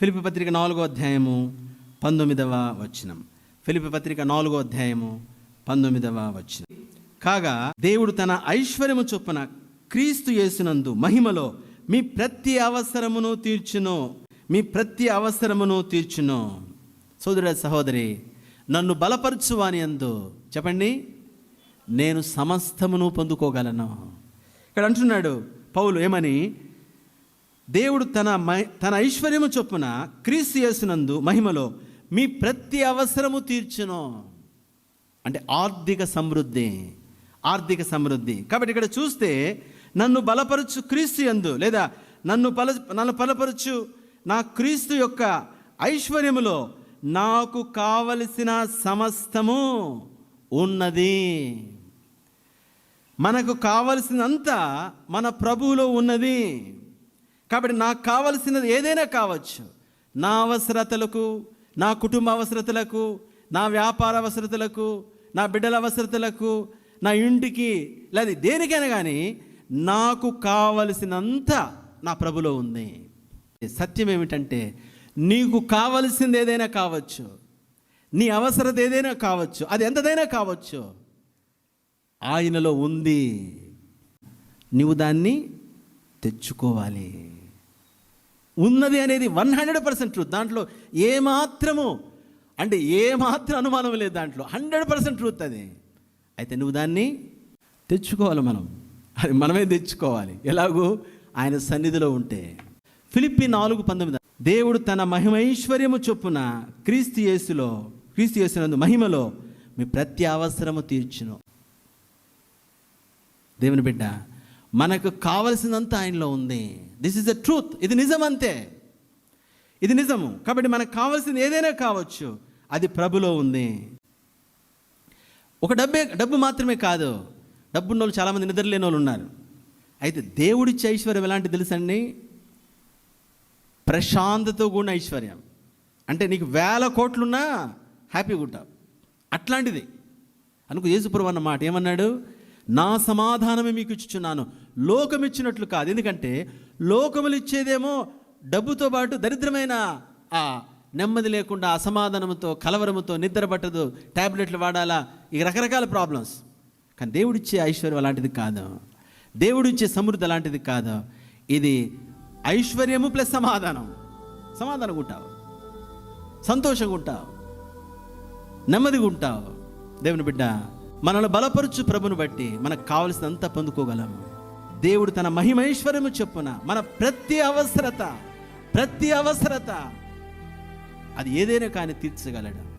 ఫిలిపి పత్రిక నాలుగో అధ్యాయము పంతొమ్మిదవ వచనం. ఫిలిపి పత్రిక నాలుగో అధ్యాయము పంతొమ్మిదవ వచనం. కాగా దేవుడు తన ఐశ్వర్యము చొప్పున క్రీస్తు యేసునందు మహిమలో మీ ప్రతి అవసరమును తీర్చును. మీ ప్రతి అవసరమును తీర్చును. సోదరుడ సహోదరి నన్ను బలపరచువాని అందు చెప్పండి నేను సమస్తమును పొందుకోగలను. ఇక్కడ అంటున్నాడు పౌలు ఏమని? దేవుడు తన తన ఐశ్వర్యము చొప్పున క్రీస్తు చేసినందు మహిమలో మీ ప్రతి అవసరము తీర్చును. అంటే ఆర్థిక సమృద్ధి ఆర్థిక సమృద్ధి. కాబట్టి ఇక్కడ చూస్తే నన్ను బలపరచు క్రీస్తు యందు లేదా నన్ను బల నన్ను బలపరచు నా క్రీస్తు యొక్క ఐశ్వర్యములో నాకు కావలసిన సమస్తము ఉన్నది. మనకు కావలసినంత మన ప్రభువులో ఉన్నది. కాబట్టి నాకు కావలసినది ఏదైనా కావచ్చు. నా అవసరతలకు నా కుటుంబ అవసరతలకు నా వ్యాపార అవసరతలకు నా బిడ్డల అవసరతలకు నా ఇంటికి లేదా దేనికైనా కానీ నాకు కావలసినంత నా ప్రభులో ఉంది. సత్యం ఏమిటంటే నీకు కావలసింది ఏదైనా కావచ్చు. నీ అవసరత ఏదైనా కావచ్చు. అది ఎంతదైనా కావచ్చు. ఆయనలో ఉంది. నీవు దాన్ని తెచ్చుకోవాలి. ఉన్నది అనేది వన్ హండ్రెడ్ పర్సెంట్ ట్రూత్ దాంట్లో ఏమాత్రము అంటే ఏమాత్రం అనుమానం లేదు దాంట్లో. హండ్రెడ్ పర్సెంట్ ట్రూత్ అది. అయితే నువ్వు దాన్ని తెచ్చుకోవాలి మనం. అది మనమే తెచ్చుకోవాలి. ఎలాగూ? ఆయన సన్నిధిలో ఉంటే. ఫిలిప్పి నాలుగు పంతొమ్మిది దేవుడు తన మహిమైశ్వర్యము చొప్పున క్రీస్తు యేసులో క్రీస్తు యేసునందు మహిమలో మీ ప్రతి అవసరము తీర్చును. దేవుని బిడ్డ మనకు కావలసినంత ఆయనలో ఉంది. దిస్ ఇస్ ద ట్రూత్ ఇది నిజం అంతే ఇది నిజము. కాబట్టి మనకు కావాల్సింది ఏదైనా కావచ్చు. అది ప్రభులో ఉంది. ఒక డబ్బే డబ్బు మాత్రమే కాదు. డబ్బున్న వాళ్ళు చాలామంది నిద్రలేని వాళ్ళు ఉన్నారు. అయితే దేవుడిచ్చే ఐశ్వర్యం ఎలాంటి తెలుసండి? ప్రశాంతతో కూడిన ఐశ్వర్యం. అంటే నీకు వేల కోట్లున్నా హ్యాపీగా ఉంటావు. అట్లాంటిది. అనుకు యేసుప్రభు అన్న మాట ఏమన్నాడు? నా సమాధానమే మీకు ఇచ్చుచున్నాను. లోకం ఇచ్చినట్లు కాదు. ఎందుకంటే లోకములు ఇచ్చేదేమో డబ్బుతో పాటు దరిద్రమైన ఆ నెమ్మది లేకుండా అసమాధానంతో కలవరముతో నిద్ర పట్టదు ట్యాబ్లెట్లు వాడాలా? ఇక రకరకాల ప్రాబ్లమ్స్. కానీ దేవుడిచ్చే ఐశ్వర్యం అలాంటిది కాదు. దేవుడిచ్చే సమృద్ధి అలాంటిది కాదు. ఇది ఐశ్వర్యము ప్లస్ సమాధానం. సమాధానం ఉంటావు. సంతోషంగా ఉంటావు. నెమ్మదిగా ఉంటావు. దేవుని బిడ్డ మనల్ని బలపరచు ప్రభుని బట్టి మనకు కావలసినంత పొందుకోగలము దేవుడు తన మహిమైశ్వర్యము చెప్పున మన ప్రతి అవసరత ప్రతి అవసరత అది ఏదైనా కానీ తీర్చగలడు.